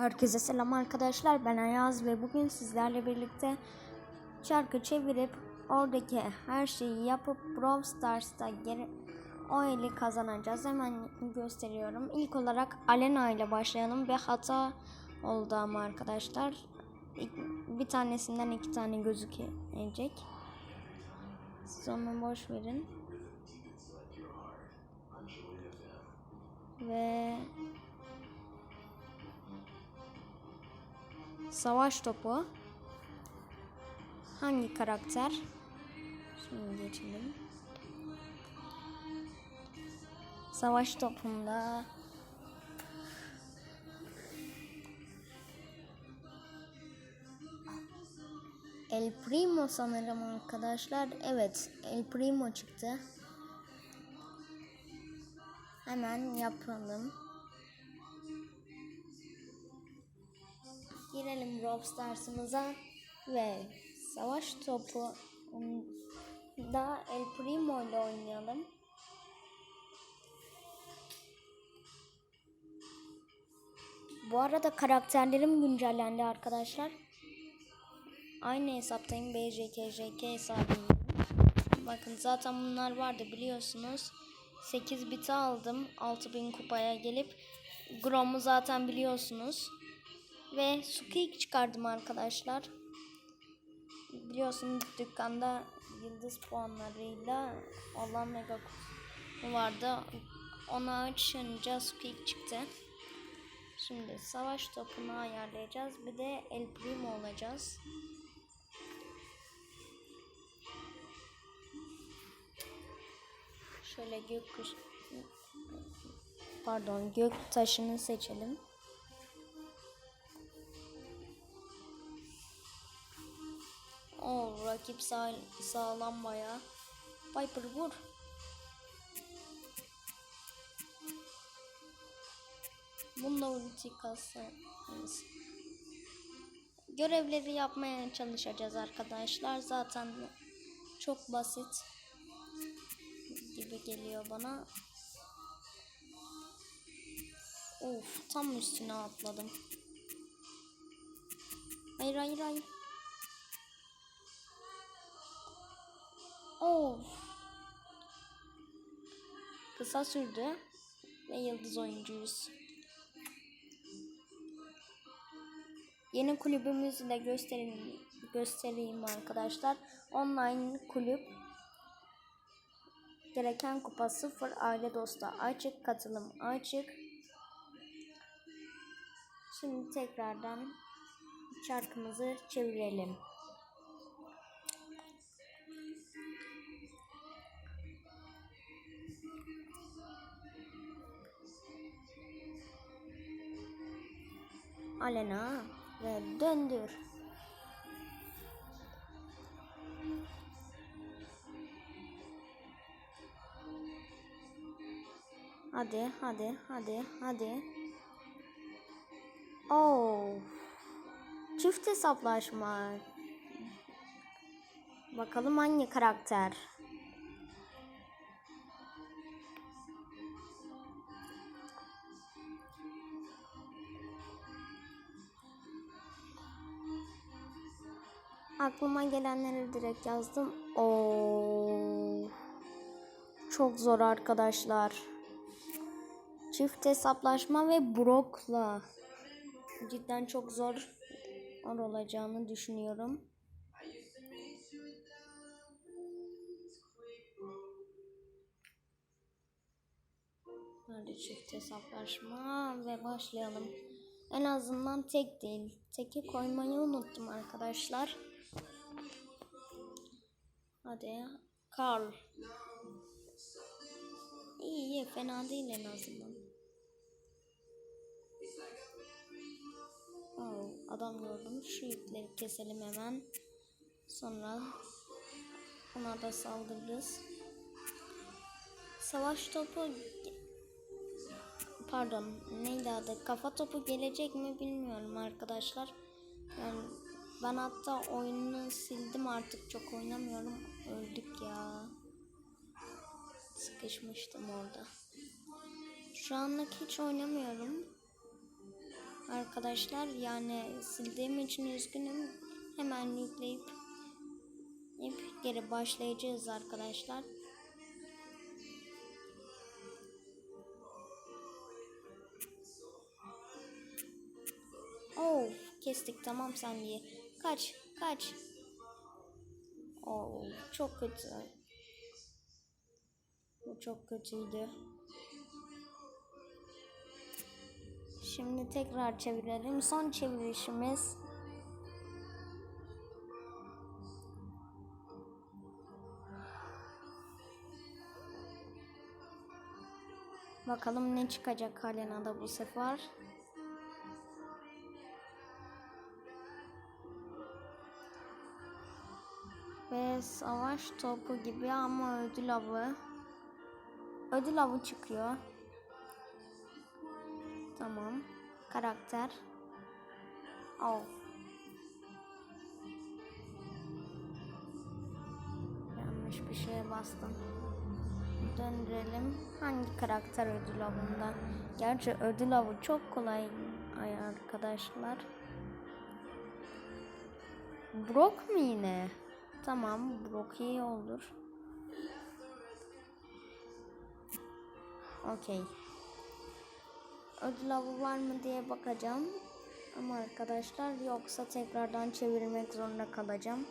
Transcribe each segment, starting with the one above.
Herkese selam arkadaşlar. Ben Ayaz ve bugün sizlerle birlikte şarkı çevirip oradaki her şeyi yapıp Brawl Stars'ta geri o eli kazanacağız. Hemen gösteriyorum. İlk olarak Alena ile başlayalım ve hata oldu ama arkadaşlar. Bir tanesinden iki tane gözükecek. Siz onu boş verin. Ve Savaş topu. Hangi karakter? Şimdi geçelim. Savaş topunda El Primo sanırım arkadaşlar. Evet, El Primo çıktı. Hemen yapalım. Girelim Brawl Stars'ımıza ve savaş topu da El Primo ile oynayalım. Bu arada karakterlerim güncellendi arkadaşlar. Aynı hesaptayım. BJKJK hesabıyım. Bakın zaten bunlar vardı biliyorsunuz. 8 biti aldım 6000 kupaya gelip Grom'u zaten biliyorsunuz. Ve Squeak çıkardım arkadaşlar. Biliyorsunuz dükkanda yıldız puanlarıyla olan mega kutu vardı. Onu açınca Squeak çıktı. Şimdi savaş topunu ayarlayacağız. Bir de El Primo olacağız. Şöyle gök kuş pardon gök taşını seçelim. Rakip sağ, sağlam baya. Piper vur. Bununla ulti kasarız. Görevleri yapmaya çalışacağız arkadaşlar. Zaten çok basit gibi geliyor bana. Of tam üstüne atladım. Hayır hayır hayır. Of. Kısa sürdü ve yıldız oyuncuyuz. Yeni kulübümüzü de göstereyim, göstereyim arkadaşlar. Online kulüp. Gereken kupa 0 aile dostu açık katılım açık. Şimdi tekrardan şarkımızı çevirelim. Alena ve döndür. Hadi, hadi, hadi, hadi. Oh. Çift hesaplaşma. Bakalım hangi karakter? Aklıma gelenleri direkt yazdım. Oo. Çok zor arkadaşlar. Çift hesaplaşma ve Brock'la. Cidden çok zor olacağını düşünüyorum. Hadi çift hesaplaşma ve başlayalım. En azından tek değil. Teki koymayı unuttum arkadaşlar. Hadi. Carl. İyi iyi fena değil en azından. Oh, adam gördüm. Şu ipleri keselim hemen. Sonra ona da saldırırız. Savaş topu pardon neydi adı kafa topu gelecek mi bilmiyorum arkadaşlar yani ben hatta oyunu sildim artık çok oynamıyorum öldük ya sıkışmıştım orada şu anlık hiç oynamıyorum arkadaşlar. Yani sildiğim için üzgünüm. Hemen yükleyip ip geri başlayacağız arkadaşlar. Oh, kestik tamam sen diye. Kaç, kaç. Oh, çok kötü. Bu çok kötüydü. Şimdi tekrar çevirelim. Son çevirişimiz. Bakalım ne çıkacak Halena'da bu sefer. Savaş topu gibi ama ödül avı. Ödül avı çıkıyor. Tamam. Karakter. Oh. Yanlış bir şeye bastım. Döndürelim. Hangi karakter ödül avında? Gerçi ödül avı çok kolay ay arkadaşlar. Brock mu yine? Tamam, Brock iyi olur. Okey. Ödül avı var mı diye bakacağım. Ama arkadaşlar yoksa tekrardan çevirmek zorunda kalacağım.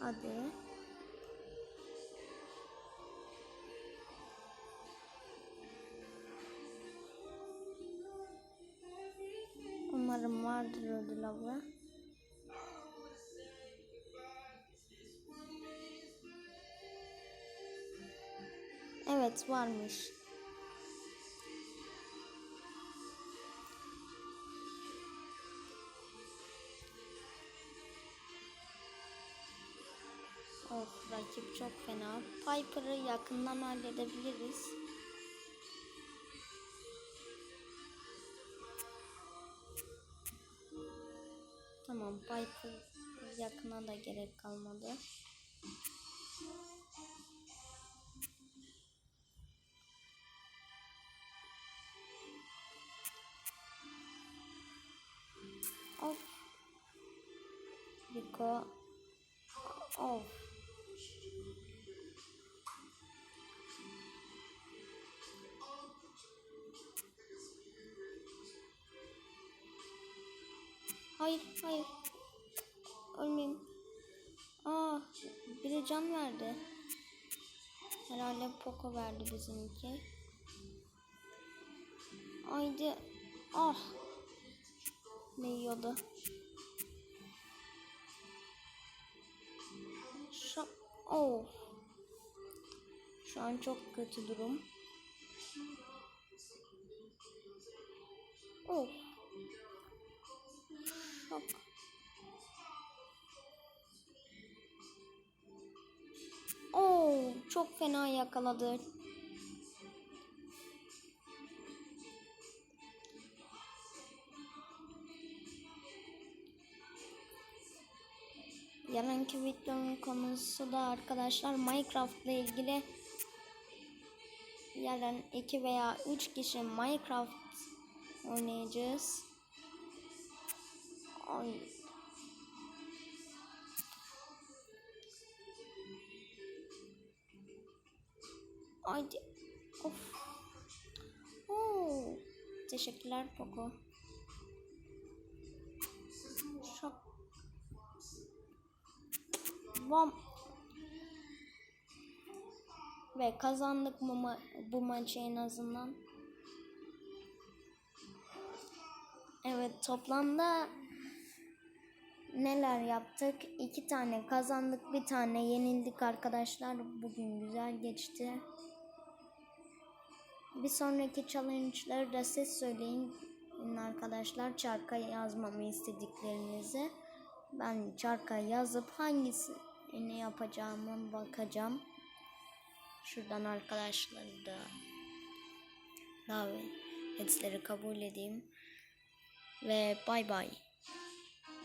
Hadi. Umarım vardır ödül avı. Evet varmış. Of rakip çok fena. Piper'ı yakından halledebiliriz. Piper yakına da gerek kalmadı. Of. Rico. Of. Hayır, hayır. Ölmeyeyim. Aa, biri can verdi. Herhalde Poco verdi bizimki. Haydi. Ah. Ne yiyordu? Şu oh. Şu an çok kötü durum. Oh. Şok. Çok fena yakaladı. Yarınki videonun konusu da arkadaşlar Minecraft ile ilgili yarın 2 veya 3 kişi Minecraft oynayacağız. Ay. Haydi. Of. Oo. Teşekkürler Poco. Şok. Bam. Ve kazandık bu, ma bu maçı en azından. Evet toplamda neler yaptık? İki tane kazandık, bir tane yenildik arkadaşlar. Bugün güzel geçti. Bir sonraki challenge'ları da siz söyleyin arkadaşlar. Çarka yazmamı istediklerinizi. Ben çarka yazıp hangisini yapacağımı bakacağım. Şuradan arkadaşları da davetleri kabul edeyim. Ve bay bay.